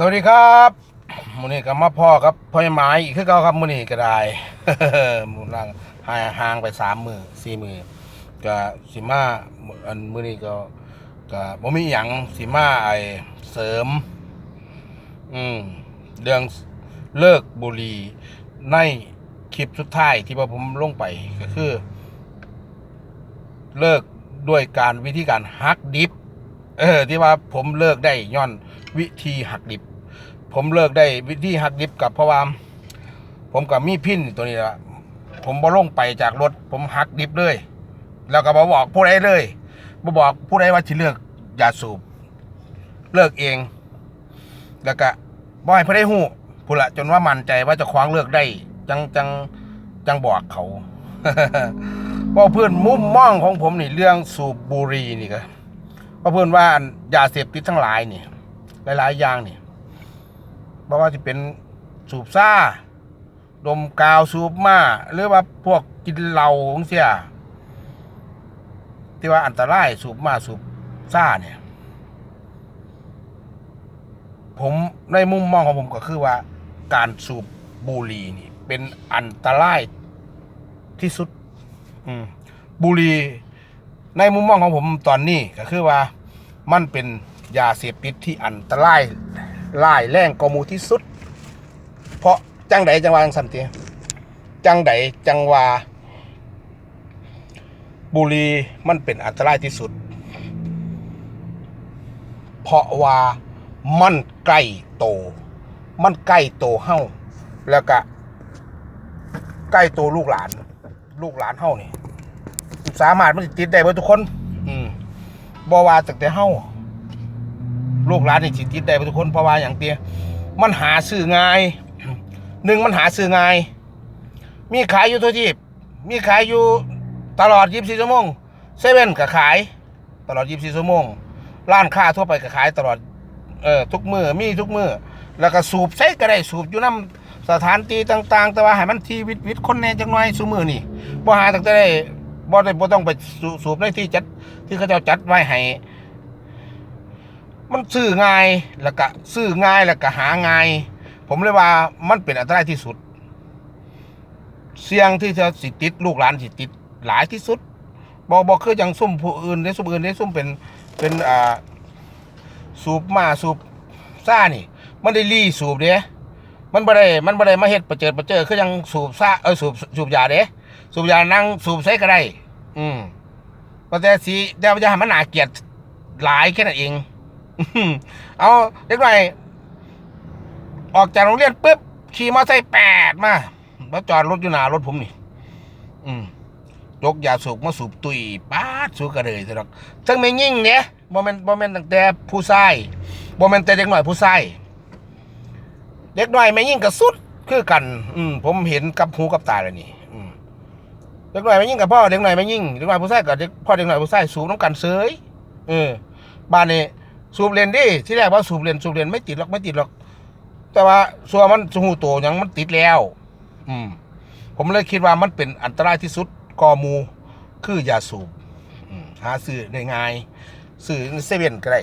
สวัสดีครับมื้อนี้ก็มาพ่อครับพ่อไม้อีกคือเก่าครับมื้อนี้ก็ได้มื้อล่างหางห่างไปสามมือสี่มือก็สิมาอันมือนี้ก็ก็บ่มีหยังสิมาไอเสริม อืมเรื่องเลิกบุหรี่ในคลิปสุดท้ายที่ว่าผมลงไปก็คือ เลิกด้วยการวิธีการหักดิบเออที่ว่าผมเลิกได้ย้อน วิธีหักดิบ ผมเลิกได้วิธีหักดิบกับพระว่าผมกับมีพินตัวนี้ละผมบ่ลงไปจากรถ ผมหักดิบเลย แล้วก็บอบอกผู้ใดเลยบอบอกผู้ใดว่าที่เลิกยาสูบ เลิกเอง แล้วก็บ่ให้ผู้ใดหู้ผู้ละจนว่ามั่นใจว่าจะคว้างเลิกได้ จังจังจังบอกเขาเพราะเพื่อนมุมมองของผมนี่เรื่องสูบบุหรี่นี่ก็เพราะเพื่อนว่ายาเสพติดทั้งหลายนี่ หลาย ๆ อย่างนี่บ่ว่าจะเป็นสูบซ่า ดมกาวสูบมาหรือว่าพวกกินเหล้าของเสียที่ว่าอันตรายสูบมาสูบซ่าเนี่ย ผมในมุมมองของผมก็คือว่า การสูบบุหรี่นี่ เป็นอันตรายที่สุดบุหรี่ในมุมมองของผมตอนนี้ก็คือว่ามันเป็น ยาเสพติดที่อันตรายร้ายแรงกมูที่สุด เพราะจังใดจังวาจังสันติจังใดจังวาบุรีมันเป็นอันตรายที่สุด เพราะว่ามันใกล้โต มันใกล้โตเฮ้าแล้วก็ใกล้โตลูกหลาน ลูกหลานเฮ้านี่สามารถมันสิติดได้เบิดทุกคน อืมบ่ว่าตั้งแต่เฮ้า ลูกหลานนี่สิติดได้ทุกคนเพราะว่าอย่างเตี้ยมันหาซื้อง่ายหนึ่งมันหาซื้อง่าย มีขายอยู่ทั่วที่มีขายอยู่ตลอด 24 ชั่วโมงเซเว่นก็ขายตลอด 24 ชั่วโมงร้านค้าทั่วไปก็ขายตลอดเอ่อทุกมือมีทุกมือแล้วก็สูบใช้ก็ได้สูบอยู่น้ำสถานที่ต่าง ๆ แต่ว่าให้มันทีวิตวิตคนแน่จังหน่อยซุมือนี่บ่หาตั้งแต่ได้บ่ได้บ่ต้องไปสูสูบในที่จัดที่เขาเจ้าจัดไว้ให้ มันซื้อง่ายแล้วก็ซื้อง่ายแล้วก็หาง่าย ผมเลยว่ามันเป็นอันตรายที่สุด เสี่ยงที่จะสิติดลูกหลานสิติดหลายที่สุดบ่บ่คือจังซุ่มผู้อื่นได้ซุ่มอื่นได้ซุ่มเป็นเป็นอ่าสูบมาสูบซ่านี่ มันได้รีสูบเด้มันบ่ได้มันบ่ได้มาเฮ็ดประเจิดประเจิดคือยังสูบซ่าเออสูบสูบยาเด้สูบยานั่งสูบใช้ก็ได้ อืมแต่สิเดี๋ยวจะให้มันน่าเกลียดหลายแค่นั้นเอง เอาเด็กหน่อยออกจากโรงเรียนปุ๊บขี่มอเตอร์ไซค์แปดมาแล้วจอดรถอยู่หน้ารถผมนี่ อืมยกยาสูบมาสูบตุยป้าสูบกระเลยซะดอกทั้งไม่ยิ่งเนี่ยบ่แม่นบ่แม่นตั้งแต่ผู้ชายบ่แม่นแต่เด็กน้อยผู้ชายเด็กหน้อยไม่ยิ่งกับสุดคือกัน อืมผมเห็นกับหูกับตาแล้วนี่เด็กหน้อยไม่ยิ่งกับพ่อเด็กหน้อยไม่ยิ่งเด็กหน้อยผู้ชายกับเด็กพ่อเด็กหน้อยผู้ชายสูบน้ำกันเสยเออบ้านนี้ สูบเรียนดิที่แรกว่าสูบเรียนสูบเรียนไม่ติดหรอกไม่ติดหรอก แต่ว่าส่วนมันสูโตยังมันติดแล้ว อืม ผมเลยคิดว่ามันเป็นอันตรายที่สุดกอมูคือยาสูบหาซื้อได้ง่ายซื้อเซเว่นก็ได้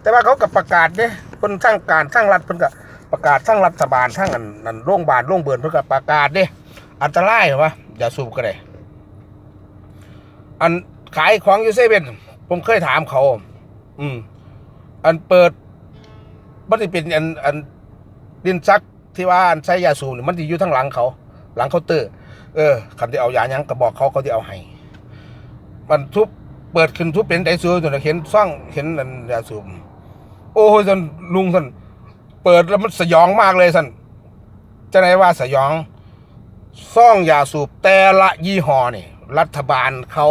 แต่ว่าเขากับประกาศเนี่ยคนสร้างการสร้างรัฐเพิ่นก็ประกาศสร้างรัฐบาลสร้างอันอันโรงพยาบาลโรงเบิร์นเพิ่นก็ประกาศเนี่ยอันตรายเหรอวะยาสูบก็ได้อันขายของอยู่เซเว่นผมเคยถามเขา อืม อันเปิดมันจะเป็นอันอันดินซักที่ว่าอันใช้ยาสูบนี่มันจะอยู่ทั้งหลังเขา หลังเคาน์เตอร์ เออคำที่เอายายังก็บอกเขาเขาที่เอาให้มันทุบเปิดขึ้นทุบเป็นไดซูจนเห็นซ่องเห็นอันยาสูบโอ้ยจนลุงสันเปิดแล้วมันสยองมากเลยสันจะไหนว่าสยองซ่องยาสูบแต่ละยี่ห้อนี่รัฐบาลเขา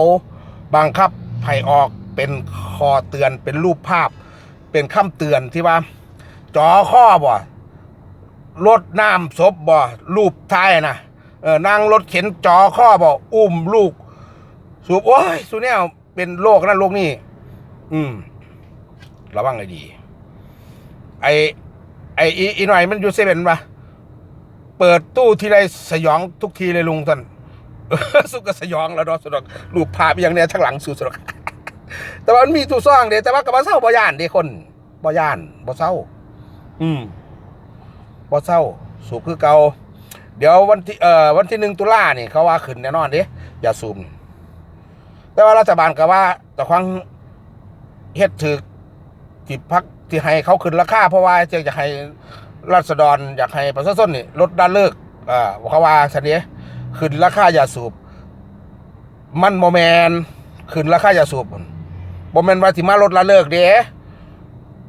บังคับให้ออก เป็นคอเตือนเป็นรูปภาพ เป็นคำเตือนที่ว่าจอข้อบ่รถน้ำศพบ่รูปท้ายนะเออนั่งรถเข็นจอข้อบ่อุ้มลูก สูบโอ้ยสูเนี่ยเป็นโรคนั่นโรคนี่อืมระวังเลยดี ไอไออีอีหน่อยมันอยู่เซเว่นปะเปิดตู้ทีไรสยองทุกทีเลยลุงท่านสุกสยองแล้วเนาะสุดอกรูปภาพอย่างเนี้ยทั้งหลังสุดสุดอก แต่ว่ามันมีตู้ซ่องเด้แต่ว่ากับบ่เศร้าบ่ย่านเด้คนบ่ย่านบ่เศร้า อืมบ่เศร้าสูบคือเก่าเดี๋ยววันที่เอ่อวันที่หนึ่งตุลานี่เขาว่าขึ้นแน่นอนเด้อย่าสูบนี่แต่ว่ารัฐบาลก็ว่าแต่ควางเฮ็ดถึกที่พักที่ให้เขาขึ้นราคาเพราะว่าจะอยากให้รัษฎรอยากให้ประชาชนนี่ลดด้านเลิกอ่าเขาว่าสันเนี้ขึ้นราคายาสูบ มันโมแมนขึ้นราคายาสูบพุ่น บ่แมนว่าสิมาลดละเลิกเด้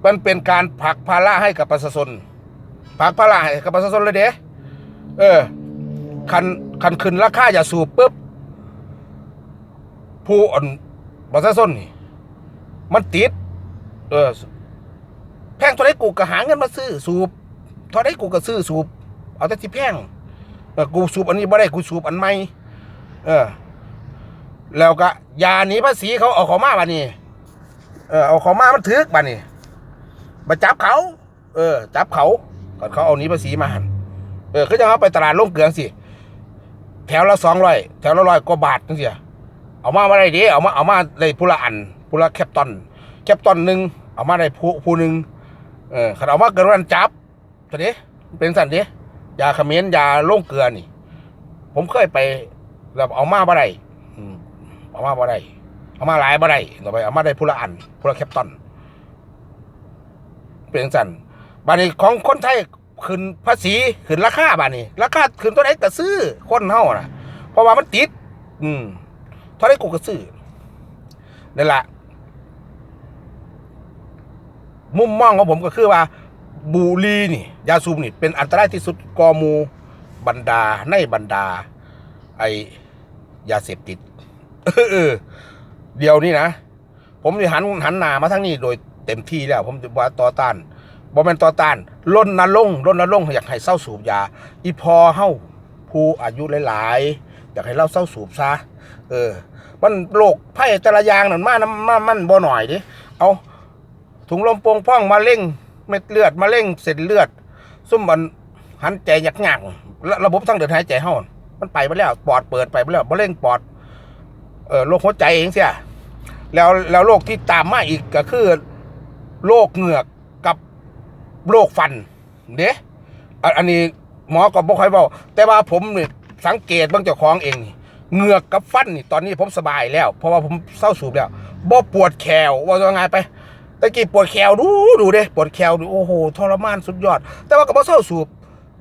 มันเป็นการผลักภาระให้กับประชาชนผลักภาระให้กับประชาชนเลยเด้เออคันคันขึ้นราคาอย่าสูบปุ๊บผู้อ่อนประชาชนนี่มันติด เออแพงเท่าไรกูก็หาเงินมาซื้อสูบเท่าไรกูก็ซื้อสูบเอาแต่ที่แพงเออกูสูบอันนี้บ่ได้กูสูบอันใหม่เออ แล้วก็ยาหนีภาษีเขาเอาเขามาบ้านี่ เออเอาเขามามันถึกบ้านี่มาจับเขา เออ จับเขาก่อนเขาเอาหนี้ภาษีมาหันเออเขาจะเอาไปตลาดลงเกลืองสิแถวละสองร้อยแถวละร้อยกว่าบาทนั่นสิเอามามาได้ดีเอามาเอามาได้ผู้ละอันผู้ละแคปตอน แคปตอนหนึ่งเอามาได้ผู้ผู้หนึ่งเออขันเอามาเกินวันจับจะดิเป็นสันดิยาขมิ้นยาลงเกลือนี่ ผมเคยไปแบบเอามาบ่ได้อืมเอามาบ่ได้ เอามาหลายบ่ได้ต่อไปเอามาได้ผู้ละอันผู้ละแคปตอนเป็นสันบานี้ของคนไทยขึ้นภาษีขึ้นราคาบานี้ราคาขึ้นตัวไหนก็ซื้อคนเฮาน่ะ เพราะว่ามันติด อืมเท่าไหรกูก็ซื้อนั่นแหละมุมมองของผมก็คือว่า บุรีนี่ ยาสูบนี่ เป็นอันตรายที่สุดกอมูบรรดาในบรรดา ไอยาเสพติด เออ เดี๋ยวนี้นะ ผมจะหันหันหน้ามาทั้งนี้โดยเต็มที่แล้ว ผมจะว่าต่อต้านบ่แมนต่อต้านล้นนรงล้นนรงอยากให้เศร้าสูบยา อีพอเฮ้าผู้อายุหลายๆ อยากให้เราเศร้าสูบซะเออ มันโรคไผ่แต่ละอย่างนั่นมาน้ำมามันบ่หน่อยดิเอาถุงลมโป่งพ่องมาเร่งเม็ดเลือดมาเร่งเส้นเลือดซุ่มมันหันใจยักหยักระระบบทางเดินหายใจเฮามันไปไปแล้วปอดเปิดไปไปแล้วมะเร่งปอดเออโรคหัวใจเองเสีย แล้วแล้วโรคที่ตามมาอีกก็คือโรคเหงือกกับโรคฟัน เด้อันอันนี้หมอก็บ่ค่อยเว้าแต่ว่าผมนี่สังเกตบางเจ้าของเองนี่เหงือกกับฟันนี่ตอนนี้ผมสบายแล้ว เพราะว่าผมเศร้าสูบแล้วบ่ปวดแขวว่าจะไงไปตะกี้ปวดแขวดูดูเด้ปวดแขวดูโอ้โหทรมานสุดยอด แต่ว่าก็บ่เศร้าสูบ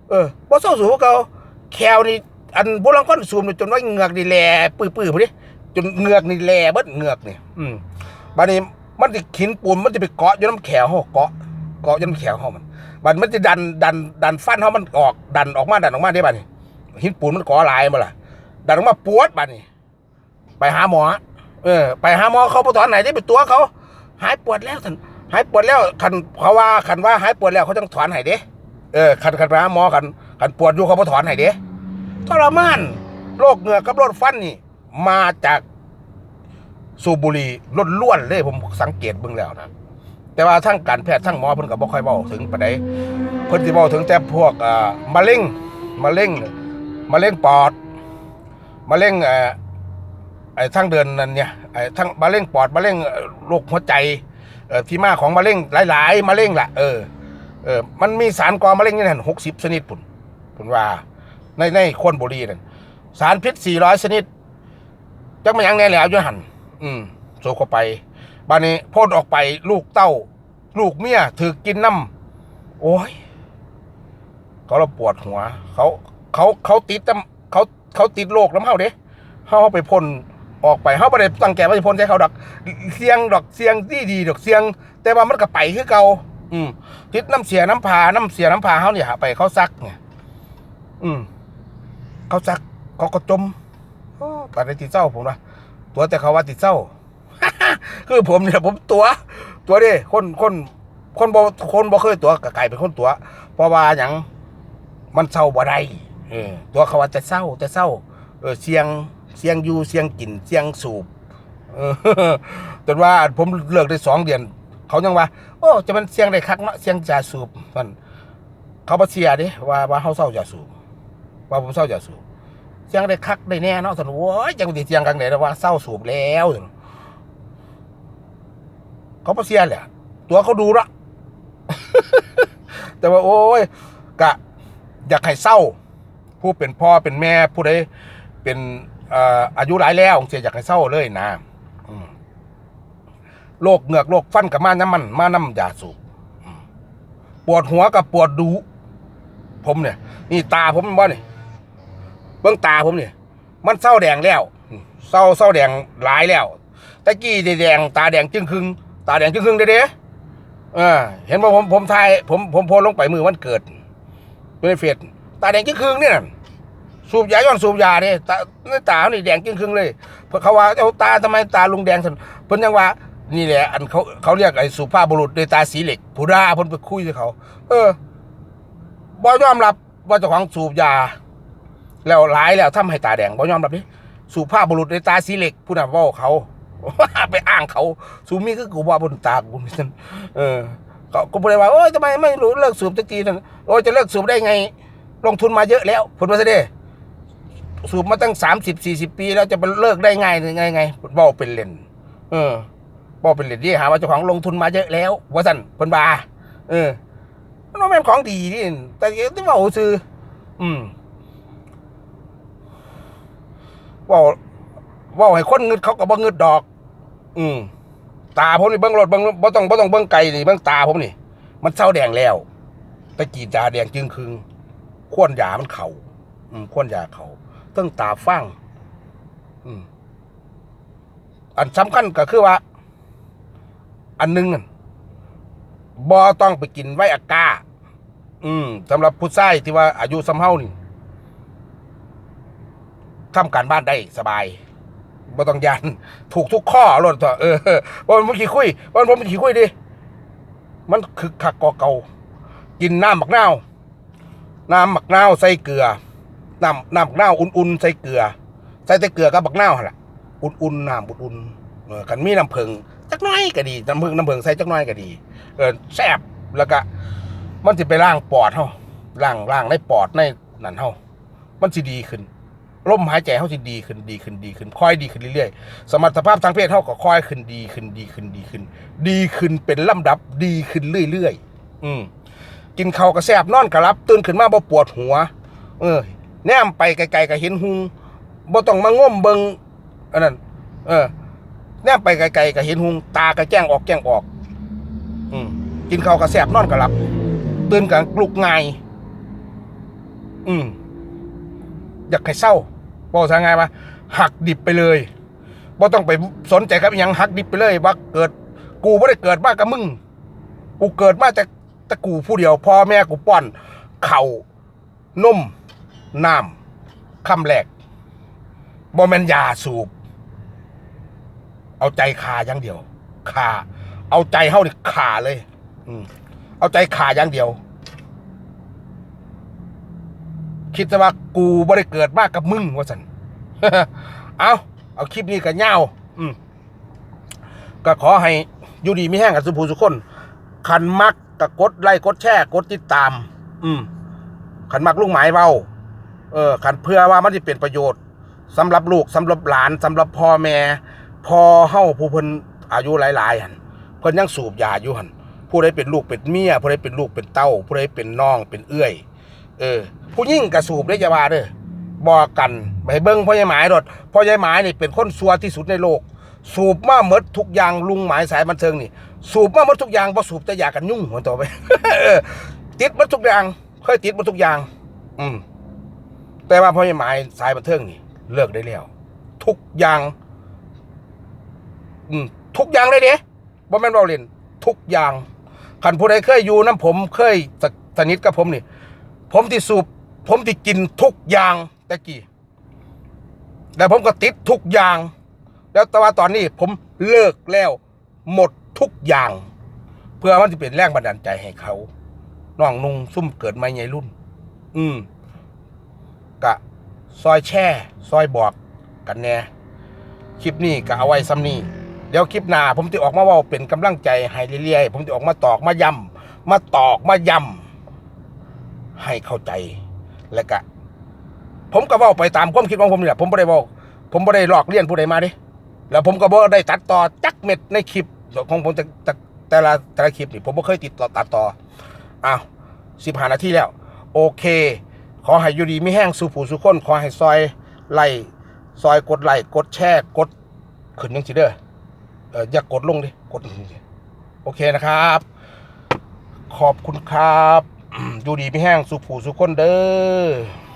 เออบ่เศร้าสูบเขาแขวนี่อันโบราณคนสูบจนว่าเหงือกนี่แหลปื้อๆพุ่นดิ จนเหงือกนี่แหลเบิดเหงือกนี่อืมบัดนี้มันจะขินปูนมันจะไปเกาะอยู่น้ำแขวเฮาเกาะเกาะอยู่น้ำแขวเฮามันบัดมันจะดันดันดันฟันเฮามันออกดันออกมาดันออกมาได้บัดนี้หินปูนมันเกาะหลายมาล่ะดันออกมาปวดบัดนี้ ไปหาหมอ เออ ไปหาหมอเขาไปตอนไหนได้ไปตัวเขา หายปวดแล้วท่านหายปวดแล้วคันเขาว่าคันว่าหายปวดแล้วเขาต้องถอนให้เด้เออคันคันไปหาหมอคันคันปวดอยู่เขาบ่ถอนให้เด้ทรมานโรคเหงือกกับโรคฟันนี่ มาจากสูบบุหรี่ล้วนๆเลยผมสังเกตเบิ่งแล้วนะแต่ว่าทั้งการแพทย์ทั้งหมอเพิ่นก็บ่ค่อยเว้าถึงปานใดเพิ่นสิเว้าถึงแต่พวกอ่ามะเร็งมะเร็งมะเร็งปอดมะเร็งเอ่อไอ้ทางเดินนั่นเนี่ยไอ้ทั้งมะเร็งปอดมะเร็งโรคหัวใจเอ่อที่มาของมะเร็งหลาย ๆมะเร็งล่ะเออเออมันมีสารก่อมะเร็งนี่นั่น60ชนิดพุ่นพุ่นว่าในในคนบุรีนั่นสารพิษ400ชนิด จักมันยังแน่แล้วอยู่หันอืมโซเข้าไปบ้านนี้พ่นออกไปลูกเต้า ลูกเมียถือกินน้ำโอ้ย เขาเราปวดหัว เขาเขาเขาติดน้ำเขาเขาติดโรคน้ำเฮาเด้เฮาไปพ่นออกไปเฮาบ่ได้ตั้งใจว่าจะพ่นใส่เขาดอกเสียงดอกเสียงดีดีดอกเสียง แต่ว่ามันก็ไปคือเก่าอืมติดน้ำเสียน้ำผาน้ำเสียน้ำผาเฮาเนี่ยไปเขาซักเนี่ยอืมเขาซักเขาก็จม โอ้ปานในติดเศร้าผมว่าตัวแต่เขาว่าติดเศร้า คือผมเนี่ยผมตัว ตัวดิคนคนคนบ่คนบ่เคยตัวก็กลายเป็นคนตัว เพราะว่าหยังมันเศร้าบ่ได้ตัวเขาว่าจะเศร้าจะเศร้าเออเสียงเสียงอยู่เสียงกินเสียงสูบจนว่าผมเลิกได้สองเดือน เขายังว่า โอ้จะมันเสียงได้คักเนาะเสียงจ่าสูบมันเขาบ่เสียด้ว่าว่าเฮาเศร้าจ่าสูบว่าผมเศร้าจ่าสูบ เสียงได้คักได้แน่เนาะสนุโว้ยจังสิเสียงกังไหนแต่ว่าเศร้าสูบแล้วเขาบ่เสียแหละตัวเขาดูละแต่ว่า โอ้ยกะ อยากให้เศร้า ผู้เป็นพ่อเป็นแม่ผู้ใดเป็นอายุหลายแล้วเสียอยากให้เศร้าเลยนะโรคเหงือกโรคฟันกับมาน้ำมัน มาน้ำยาสูบปวดหัวกับปวดดู ผมเนี่ย นี่ตาผมบ่นี่ เบื้องตาผมเนี่ย มันเศร้าแดงแล้วเศร้าเศร้าแดงหลายแล้วตะกี้แดงตาแดงจึงครึ่งตาแดงจึงครึ่งเด้เด้ออเห็นว่าผมผมทายผมผมโพสต์ลงไปมือวันเกิดในเฟซตาแดงจึงครึ่งเนี่ยสูบยาย้อนสูบยาเนี่ยตาในตาเขานี่แดงจึงครึ่งเลยเพราะเขาว่าเอาตาทำไมตาลุงแดงสันเพิ่นยังว่านี่แหละอันเขาเขาเรียกไอ้สุภาพบุรุษด้วยตาสีเหล็กผู้ด่าเพิ่นไปคุยกับเขา เออบ่ยอมรับว่าเจ้าของสูบยา แล้วหลายแล้วทำให้ตาแดงบ่ยอมรับนี่สุภาพบุรุษในตาสีเหล็กผู้น่ะเว้าเขาไปอ้างเขาสูมีคือกูว่าบนตากูนี่ซั่นเออเขาก็บ่ได้ว่าโอ้ยทำไมไม่รู้เลิกสูบสักทีนั่นโอ้ยจะเลิกสูบได้ไง ลงทุนมาเยอะแล้วผลว่าซะเด้สูบมาตั้งสามสิบสี่สิบปี แล้วจะไปเลิกได้ไงไงไงบ้าเป็นเล่นเออบ้าเป็นเล่นที่หาว่าเจ้าของลงทุนมาเยอะแล้วว่าสั่นเพิ่นบาเออมันบ่แม่นของดีนี่แต่ที่เว่าซื้ออืมเว่าว่าให้คนเงึดเขาก็บ่เงึดดอก อืมตาผมนี่เบิ่งรถเบิ่งบ่ต้องบ่ต้องเบิ่งไกลนี่เบิ่งตาผมนี่ มันเศร้าแดงแล้วตะกี้ตาแดงจึงคึงขวนยามันเขาอืมขวนยาเขาตั้งตาฟังอืมอันสำคัญก็คือว่า อันหนึงบอต้องไปกินไวอากา อืมสำหรับผู้ชายที่ว่าอายุสำเฮานี่ ทำการบ้านได้สบายบ่ต้องยันถูกทุกข้อรถเถอเออวันผมขี่คุยวันผมขี่คุยดิมันคึกคักกว่าเก่ากินน้ำบักนาวน้ำหมักนาวใส่เกลือน้ำน้ำหมักนาวอุ่นๆใส่เกลือ ใส่แต่เกลือกับบักนาวหั่นล่ะอุ่นๆน้ำอุ่นๆเออกันมีน้ำผึ้งจักน้อยก็ดีน้ำผึ้งน้ำผึ้งใส่จักน้อยก็ดี เออแซ่บแล้วก็มันสิไปล้างปอดเฮาล้างล้างในปอดในนั่นเฮามันสิดีขึ้น ลมหายใจเฮาสิดีขึ้นดีขึ้นดีขึ้นค่อยดีขึ้นเรื่อยๆ สมรรถภาพทางเพศเฮาก็ค่อยขึ้นดีขึ้นดีขึ้นดีขึ้น ดีขึ้นเป็นลำดับดีขึ้นเรื่อยๆ อืมกินข้าวก็แซ่บนอนก็รับตื่นขึ้นมาบ่ปวดหัว เออแนมไปไกลๆก็เห็นหุงบ่ต้องมาง่มเบิงอันนั้นเออแนมไปไกลๆก็เห็นหุงตาก็แจ้งออกแจ้งออก อืมกินข้าวก็แซ่บนอนก็หลับตื่นก็ลุกง่ายอืมอยากให้เศร้า บอกทางไงวะหักดิบไปเลยบ่ต้องไปสนใจกับยังหักดิบไปเลยว่าเกิดกูไม่ได้เกิดมากับมึง กูเกิดมาจากตะกูผู้เดียวพ่อแม่กูป้อน เข่านุ่มน้ำคำแรกบ่แม่นยาสูบ เอาใจขาอย่างเดียวขาเอาใจเฮานี่ขาเลย อืมเอาใจขาอย่างเดียว คิดซะว่ากูบ่ได้เกิดมากกับมึงว่าสันเอาเอาคลิปนี้กับเงาอืมก็ขอให้อยู่ดีไม่แห้งกับสุภูสุคนขันมักกับกดไลค์กดแชร์กดติดตาม อืมขันมักลูกหมายเบาเออขันเพื่อว่ามันจะเป็นประโยชน์สำหรับลูกสำหรับหลานสำหรับพ่อแม่พ่อเฮาผู้เพิ่นอายุหลายๆหันเพิ่นยังสูบยาอยู่หันผู้ใดเป็นลูกเป็นเมียผู้ใดเป็นลูกเป็นเต้าผู้ใดเป็นน้องเป็นเอื้อย เออ ผู้ยิ่งกระสูบได้จะว่าเด้อบอกกันไปเบิ้งพ่อใหญ่หมายรถพ่อใหญ่หมายนี่เป็นคนซัวที่สุดในโลก สูบมาหมดทุกอย่างลุงหมายสายบันเทิงนี่ สูบมาหมดทุกอย่างพอสูบจะอยากกันยุ่งหัวต่อไปติดมดทุกอย่างเคยติดมดทุกอย่าง อืมแต่ว่าพ่อใหญ่หมายสายบันเทิงนี่ เลิกได้แล้วทุกอย่าง อืมทุกอย่างเลยเด้บ่แมนเราเลนทุกอย่างขันผู้ใดเคยอยู่น้ำผมเคยสสนิทกับผมนี่ ผมที่สูบ ผมที่กินทุกอย่างตะกี้แต่ผมก็ติดทุกอย่าง แล้วแต่ว่าตอนนี้ผมเลิกแล้วหมดทุกอย่าง เพื่อมันจะเป็นแรงบันดาลใจให้เขาน้องนุ่งซุ่มเกิดมาใหญ่รุ่น อืมกะซอยแช่ ซอยบอกกันแน่คลิปนี้ก็เอาไว้ซ้ำนี้เดี๋ยวคลิปหน้าผมจะออกมาว่าเป็นกำลังใจให้เรื่อยๆผมจะออกมาตอกมาย้ำมาตอกมาย้ำให้เข้าใจ และกะ ผมก็ว่าไปตามความคิดของผมนี่แหละผมไม่ได้บอกผมไม่ได้หลอกเลี่ยนผู้ใดมาดิแล้วผมก็บอกได้ตัดต่อจักเม็ดในคลิปของผมแต่แต่แต่ละแต่ละคลิปนี่ผมไม่เคยติดต่อตัดต่ออ้าวสิบห้านาทีแล้ว โอเค ขอให้อยู่ดีไม่แห้งสู่ผู้สู่คนขอให้ซอยไล่ซอยกดไล่กดแชร์กดขึ้นยังสิเด้อเอออย่ากกดลงดิกดโอเคนะครับ ขอบคุณครับ อยู่ดีไม่แห้งสุขผูสุขคนเด้อ